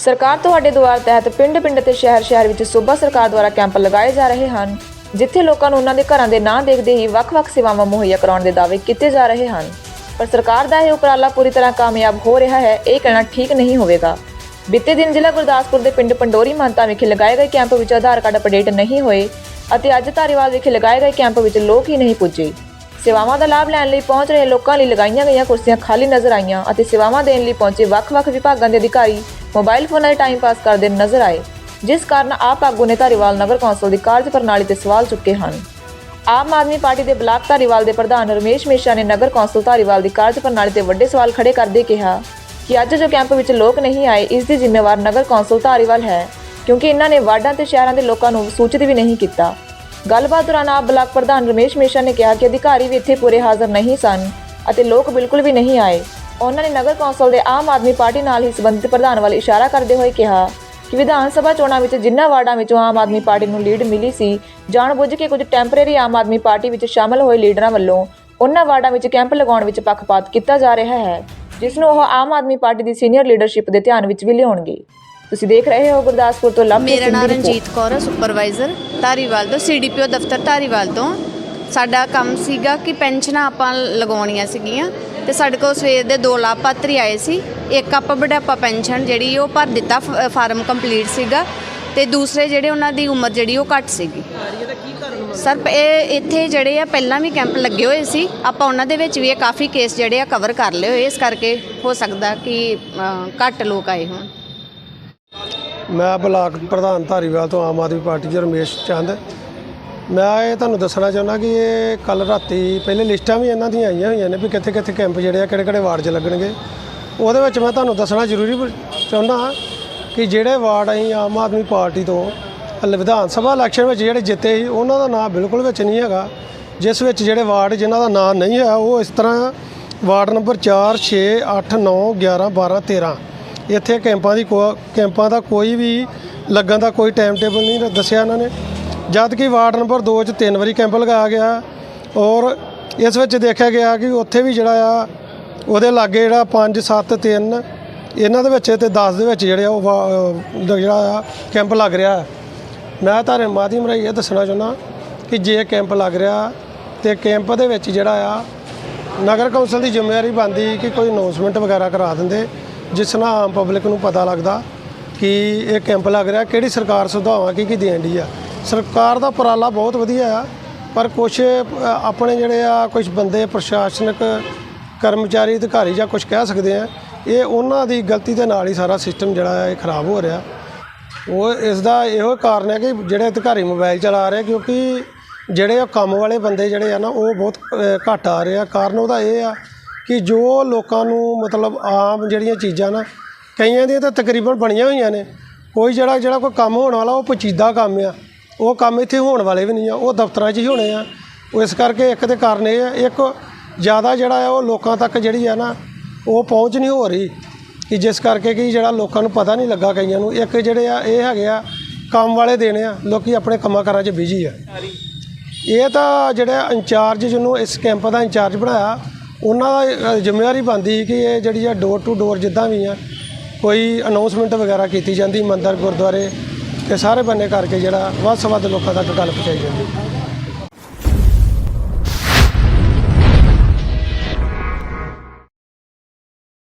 ਸਰਕਾਰ ਤੁਹਾਡੇ ਦੁਆਰ ਤਹਿਤ ਪਿੰਡ-ਪਿੰਡ ਅਤੇ ਸ਼ਹਿਰ-ਸ਼ਹਿਰ ਵਿੱਚ ਸੂਬਾ ਸਰਕਾਰ ਦੁਆਰਾ ਕੈਂਪ ਲਗਾਏ ਜਾ ਰਹੇ ਹਨ, ਜਿੱਥੇ ਲੋਕਾਂ ਨੂੰ ਉਹਨਾਂ ਦੇ ਘਰਾਂ ਦੇ ਨਾਂ ਦੇਖਦੇ ਹੀ ਵੱਖ-ਵੱਖ ਸੇਵਾਵਾਂ ਮੁਹੱਈਆ ਕਰਾਉਣ ਦੇ ਦਾਅਵੇ ਕੀਤੇ ਜਾ ਰਹੇ ਹਨ। ਪਰ ਸਰਕਾਰ ਦਾ ਇਹ ਉਪਰਾਲਾ ਪੂਰੀ ਤਰ੍ਹਾਂ ਕਾਮਯਾਬ ਹੋ ਰਿਹਾ ਹੈ, ਇਹ ਕਹਿਣਾ ਠੀਕ ਨਹੀਂ ਹੋਵੇਗਾ। ਬੀਤੇ ਦਿਨ ਜ਼ਿਲ੍ਹਾ ਗੁਰਦਾਸਪੁਰ ਦੇ ਪਿੰਡ ਪੰਡੋਰੀ ਮਹੰਤਾ ਵਿਖੇ ਲਗਾਏ ਗਏ ਕੈਂਪ ਵਿੱਚ ਆਧਾਰ ਕਾਰਡ ਅਪਡੇਟ ਨਹੀਂ ਹੋਏ ਅਤੇ ਅੱਜ ਧਾਰੀਵਾਲ ਵਿਖੇ ਲਗਾਏ ਗਏ ਕੈਂਪ ਵਿੱਚ ਲੋਕ ਹੀ ਨਹੀਂ ਪੁੱਜੇ। ਸੇਵਾਵਾਂ ਦਾ ਲਾਭ ਲੈਣ ਲਈ ਪਹੁੰਚ ਰਹੇ ਲੋਕਾਂ ਲਈ ਲਗਾਈਆਂ ਗਈਆਂ ਕੁਰਸੀਆਂ ਖਾਲੀ ਨਜ਼ਰ ਆਈਆਂ ਅਤੇ ਸੇਵਾਵਾਂ ਦੇਣ ਲਈ ਪਹੁੰਚੇ ਵੱਖ-ਵੱਖ ਵਿਭਾਗਾਂ ਦੇ ਅਧਿਕਾਰੀ ਮੋਬਾਈਲ ਫੋਨਾਂ 'ਤੇ ਟਾਈਮ ਪਾਸ ਕਰਦੇ ਨਜ਼ਰ ਆਏ, ਜਿਸ ਕਾਰਨ ਆਪ ਆਗੂ ਨੇ ਧਾਰੀਵਾਲ ਨਗਰ ਕੌਂਸਲ ਦੀ ਕਾਰਜ ਪ੍ਰਣਾਲੀ ਤੇ ਸਵਾਲ ਚੁੱਕੇ ਹਨ। ਆਮ ਆਦਮੀ ਪਾਰਟੀ ਦੇ ਬਲਾਕ ਧਾਰੀਵਾਲ ਦੇ ਪ੍ਰਧਾਨ ਰਮੇਸ਼ ਮੇਸ਼ਾ ਨੇ ਨਗਰ ਕੌਂਸਲ ਧਾਰੀਵਾਲ ਦੀ ਕਾਰਜ ਪ੍ਰਣਾਲੀ ਤੇ ਵੱਡੇ ਸਵਾਲ ਖੜੇ ਕਰਦੇ ਕਿਹਾ ਕਿ ਅੱਜ ਜੋ ਕੈਂਪ ਵਿੱਚ ਲੋਕ ਨਹੀਂ ਆਏ, ਇਸ ਦੀ ਜ਼ਿੰਮੇਵਾਰ ਨਗਰ ਕੌਂਸਲ ਧਾਰੀਵਾਲ ਹੈ, ਕਿਉਂਕਿ ਇਹਨਾਂ ਨੇ ਵਾਰਡਾਂ ਤੇ ਸ਼ਹਿਰਾਂ ਦੇ ਲੋਕਾਂ ਨੂੰ ਸੂਚਿਤ ਵੀ ਨਹੀਂ ਕੀਤਾ। ਗੱਲਬਾਤ ਦੌਰਾਨ ਆਪ ਬਲਾਕ ਪ੍ਰਧਾਨ ਰਮੇਸ਼ ਮੇਸ਼ਾ ਨੇ ਕਿਹਾ ਕਿ ਅਧਿਕਾਰੀ ਵੀ ਇੱਥੇ ਪੂਰੇ ਹਾਜ਼ਰ ਨਹੀਂ ਸਨ ਅਤੇ ਲੋਕ ਬਿਲਕੁਲ ਵੀ ਨਹੀਂ ਆਏ। ਉਹਨਾਂ ਨੇ ਨਗਰ ਕੌਂਸਲ ਦੇ ਆਮ ਆਦਮੀ ਪਾਰਟੀ ਨਾਲ ਹੀ ਸੰਬੰਧਿਤ ਪ੍ਰਧਾਨ ਵੱਲ ਇਸ਼ਾਰਾ ਕਰਦੇ ਹੋਏ ਕਿਹਾ ਕਿ ਵਿਧਾਨ ਸਭਾ ਚੋਣਾਂ ਵਿੱਚ ਜਿਨ੍ਹਾਂ ਵਾਰਡਾਂ ਵਿੱਚੋਂ ਆਮ ਆਦਮੀ ਪਾਰਟੀ ਨੂੰ ਲੀਡ ਮਿਲੀ ਸੀ ਜਾਣਬੁੱਝ ਕੇ ਕੁਝ ਟੈਂਪਰੇਰੀ ਆਮ ਆਦਮੀ ਪਾਰਟੀ ਵਿੱਚ ਸ਼ਾਮਲ ਹੋਏ ਲੀਡਰਾਂ ਵੱਲੋਂ ਉਹਨਾਂ ਵਾਰਡਾਂ ਵਿੱਚ ਕੈਂਪ ਲਗਾਉਣ ਵਿੱਚ ਪੱਖਪਾਤ ਕੀਤਾ ਜਾ ਰਿਹਾ ਹੈ ਜਿਸ ਨੂੰ ਉਹ ਆਮ ਆਦਮੀ ਪਾਰਟੀ ਦੀ ਸੀਨੀਅਰ ਲੀਡਰਸ਼ਿਪ ਦੇ ਧਿਆਨ ਵਿੱਚ ਵੀ ਲਿਆਉਣਗੇ। ਤੁਸੀਂ ਦੇਖ ਰਹੇ ਹੋ ਗੁਰਦਾਸਪੁਰ ਤੋਂ ਲਵ ਮੇਰਾ ਨਾਮ ਰਣਜੀਤ ਕੌਰ ਹੈ ਸੁਪਰਵਾਈਜ਼ਰ ਧਾਰੀਵਾਲ ਤੋਂ ਸੀਡੀਪੀਓ ਦਫ਼ਤਰ ਧਾਰੀਵਾਲ ਤੋਂ। ਸਾਡਾ ਕੰਮ ਸੀਗਾ ਕਿ ਪੈਨਸ਼ਨਾਂ ਆਪਾਂ ਲਗਾਉਣੀਆਂ ਸੀਗੀਆਂ। ਤੇ ਸਾਡੇ ਕੋਲ ਸਵੇਰ ਦੇ ਦੋ ਲਾਭਪਾਤਰੀ ਆਏ ਸੀ। ਇੱਕ ਆਪਾਂ ਬੁਢਾਪਾ ਪੈਨਸ਼ਨ ਜਿਹੜੀ ਉਹ ਭਰ ਦਿੱਤਾ ਫਾਰਮ ਕੰਪਲੀਟ ਸੀਗਾ ਤੇ ਦੂਸਰੇ ਜਿਹੜੇ ਉਹਨਾਂ ਦੀ ਉਮਰ ਜਿਹੜੀ ਉਹ ਘੱਟ ਸੀਗੀ। ਸਰ ਇਹ ਇੱਥੇ ਜਿਹੜੇ ਆ ਪਹਿਲਾਂ ਵੀ ਕੈਂਪ ਲੱਗੇ ਹੋਏ ਸੀ, ਆਪਾਂ ਉਹਨਾਂ ਦੇ ਵਿੱਚ ਵੀ ਇਹ ਕਾਫੀ ਕੇਸ ਜਿਹੜੇ ਆ ਕਵਰ ਕਰ ਲਏ ਹੋਏ, ਇਸ ਕਰਕੇ ਹੋ ਸਕਦਾ ਕਿ ਘੱਟ ਲੋਕ ਆਏ ਹੋਣ। ਮੈਂ ਬਲਾਕ ਪ੍ਰਧਾਨ ਧਾਰੀਵਾਲ ਤੋਂ ਆਮ ਆਦਮੀ ਪਾਰਟੀ ਦੇ ਰਮੇਸ਼ ਚੰਦ। ਮੈਂ ਇਹ ਤੁਹਾਨੂੰ ਦੱਸਣਾ ਚਾਹੁੰਦਾ ਕਿ ਇਹ ਕੱਲ ਰਾਤੀ ਪਹਿਲੇ ਲਿਸਟਾਂ ਵੀ ਇਹਨਾਂ ਦੀਆਂ ਆਈਆਂ ਹੋਈਆਂ ਨੇ ਵੀ ਕਿੱਥੇ ਕਿੱਥੇ ਕੈਂਪ ਜਿਹੜੇ ਆ, ਕਿਹੜੇ ਕਿਹੜੇ ਵਾਰਡ 'ਚ ਲੱਗਣਗੇ। ਉਹਦੇ ਵਿੱਚ ਮੈਂ ਤੁਹਾਨੂੰ ਦੱਸਣਾ ਜ਼ਰੂਰੀ ਚਾਹੁੰਦਾ ਕਿ ਜਿਹੜੇ ਵਾਰਡ ਅਸੀਂ ਆਮ ਆਦਮੀ ਪਾਰਟੀ ਤੋਂ ਵਿਧਾਨ ਸਭਾ ਇਲੈਕਸ਼ਨ ਵਿੱਚ ਜਿਹੜੇ ਜਿੱਤੇ ਸੀ, ਉਹਨਾਂ ਦਾ ਨਾਂ ਬਿਲਕੁਲ ਵਿੱਚ ਨਹੀਂ ਹੈਗਾ। ਜਿਸ ਵਿੱਚ ਜਿਹੜੇ ਵਾਰਡ ਜਿਨ੍ਹਾਂ ਦਾ ਨਾਂ ਨਹੀਂ ਹੈ, ਉਹ ਇਸ ਤਰ੍ਹਾਂ ਵਾਰਡ ਨੰਬਰ 4 6 8 9 11 12 13 ਇੱਥੇ ਕੈਂਪਾਂ ਦੀ ਕੋ- ਕੈਂਪਾਂ ਦਾ ਕੋਈ ਵੀ ਲੱਗਣ ਦਾ ਕੋਈ ਟਾਈਮ ਟੇਬਲ ਨਹੀਂ ਦੱਸਿਆ ਇਹਨਾਂ ਨੇ। ਜਦ ਕਿ ਵਾਰਡ ਨੰਬਰ 2 'ਚ ਤਿੰਨ ਵਾਰੀ ਕੈਂਪ ਲਗਾਇਆ ਗਿਆ ਔਰ ਇਸ ਵਿੱਚ ਦੇਖਿਆ ਗਿਆ ਕਿ ਉੱਥੇ ਵੀ ਜਿਹੜਾ ਆ, ਉਹਦੇ ਲਾਗੇ ਜਿਹੜਾ 5 7 3 ਇਹਨਾਂ ਦੇ ਵਿੱਚ ਤੇ 10 ਦੇ ਵਿੱਚ ਜਿਹੜੇ ਆ, ਉਹ ਵਾ- ਜਿਹੜਾ ਆ, ਕੈਂਪ ਲੱਗ ਰਿਹਾ। ਮੈਂ ਤੁਹਾਡੇ ਮਾਧਿਅਮ ਰਾਹੀਂ ਇਹ ਦੱਸਣਾ ਚਾਹੁੰਦਾ ਕਿ ਜੇ ਕੈਂਪ ਲੱਗ ਰਿਹਾ ਤੇ ਕੈਂਪ ਦੇ ਵਿੱਚ ਜਿਹੜਾ ਆ, ਨਗਰ ਕੌਂਸਲ ਦੀ ਜ਼ਿੰਮੇਵਾਰੀ ਬਣਦੀ ਕਿ ਕੋਈ ਅਨਾਉਂਸਮੈਂਟ ਵਗੈਰਾ ਕਰਾ ਦਿੰਦੇ, ਜਿਸ ਨਾਲ ਆਮ ਪਬਲਿਕ ਨੂੰ ਪਤਾ ਲੱਗਦਾ ਕਿ ਇਹ ਕੈਂਪ ਲੱਗ ਰਿਹਾ, ਕਿਹੜੀ ਸਰਕਾਰ ਸੁਧਾਵਾਂ ਕੀ ਕੀ ਦੇਣ ਦੀ ਆ। ਸਰਕਾਰ ਦਾ ਉਪਰਾਲਾ ਬਹੁਤ ਵਧੀਆ ਆ, ਪਰ ਕੁਝ ਆਪਣੇ ਜਿਹੜੇ ਆ ਕੁਝ ਬੰਦੇ ਪ੍ਰਸ਼ਾਸਨਿਕ ਕਰਮਚਾਰੀ, ਅਧਿਕਾਰੀ ਜਾਂ ਕੁਝ ਕਹਿ ਸਕਦੇ ਆ, ਇਹ ਉਹਨਾਂ ਦੀ ਗਲਤੀ ਦੇ ਨਾਲ ਹੀ ਸਾਰਾ ਸਿਸਟਮ ਜਿਹੜਾ ਹੈ ਇਹ ਖਰਾਬ ਹੋ ਰਿਹਾ। ਉਹ ਇਸ ਦਾ ਇਹੋ ਕਾਰਨ ਹੈ ਕਿ ਜਿਹੜੇ ਅਧਿਕਾਰੀ ਮੋਬਾਈਲ ਚਲਾ ਰਹੇ ਕਿਉਂਕਿ ਜਿਹੜੇ ਉਹ ਕੰਮ ਵਾਲੇ ਬੰਦੇ ਜਿਹੜੇ ਆ ਨਾ, ਉਹ ਬਹੁਤ ਘੱਟ ਆ ਰਹੇ ਆ। ਕਾਰਨ ਉਹਦਾ ਇਹ ਆ ਕਿ ਜੋ ਲੋਕਾਂ ਨੂੰ ਮਤਲਬ ਆਮ ਜਿਹੜੀਆਂ ਚੀਜ਼ਾਂ ਨਾ, ਕਈਆਂ ਦੀਆਂ ਤਾਂ ਤਕਰੀਬਨ ਬਣੀਆਂ ਹੋਈਆਂ ਨੇ। ਕੋਈ ਜਿਹੜਾ ਜਿਹੜਾ ਕੋਈ ਕੰਮ ਹੋਣ ਵਾਲਾ, ਉਹ ਪਚੀਦਾ ਕੰਮ ਆ। ਉਹ ਕੰਮ ਇੱਥੇ ਹੋਣ ਵਾਲੇ ਵੀ ਨਹੀਂ ਆ, ਉਹ ਦਫ਼ਤਰਾਂ 'ਚ ਹੀ ਹੋਣੇ ਆ। ਉਹ ਇਸ ਕਰਕੇ ਇੱਕ ਤੇ ਕਾਰਨ ਇਹ ਆ, ਇੱਕ ਜ਼ਿਆਦਾ ਜਿਹੜਾ ਆ, ਉਹ ਲੋਕਾਂ ਤੱਕ ਜਿਹੜੀ ਆ ਨਾ, ਉਹ ਪਹੁੰਚ ਨਹੀਂ ਹੋ ਰਹੀ। ਕਿ ਜਿਸ ਕਰਕੇ ਕਿ ਜਿਹੜਾ ਲੋਕਾਂ ਨੂੰ ਪਤਾ ਨਹੀਂ ਲੱਗਾ ਕਈਆਂ ਨੂੰ, ਇੱਕ ਜਿਹੜੇ ਆ, ਇਹ ਹੈਗੇ ਆ, ਕੰਮ ਵਾਲੇ ਦੇਣੇ ਆ, ਲੋਕੀ ਆਪਣੇ ਕੰਮਾਂ ਕਾਰਾਂ 'ਚ ਬਿਜ਼ੀ ਆ। ਇਹ ਤਾਂ ਜਿਹੜਾ ਇੰਚਾਰਜ ਜਿਹਨੂੰ ਇਸ ਕੈਂਪ ਦਾ ਇੰਚਾਰਜ ਬਣਾਇਆ, ਉਹਨਾਂ ਦਾ ਜ਼ਿੰਮੇਵਾਰੀ ਬਣਦੀ ਸੀ ਕਿ ਇਹ ਜਿਹੜੀ ਆ ਡੋਰ ਟੂ ਡੋਰ ਜਿੱਦਾਂ ਵੀ ਆ, ਕੋਈ ਅਨਾਉਂਸਮੈਂਟ ਵਗੈਰਾ ਕੀਤੀ ਜਾਂਦੀ ਮੰਦਰ, ਗੁਰਦੁਆਰੇ ਤੇ ਸਾਰੇ ਬੰਨੇ ਕਰਕੇ ਜਿਹੜਾ ਵੱਧ ਤੋਂ ਵੱਧ ਲੋਕਾਂ ਤੱਕ ਗੱਲ ਪਹੁੰਚਾਈ ਜਾਂਦੀ।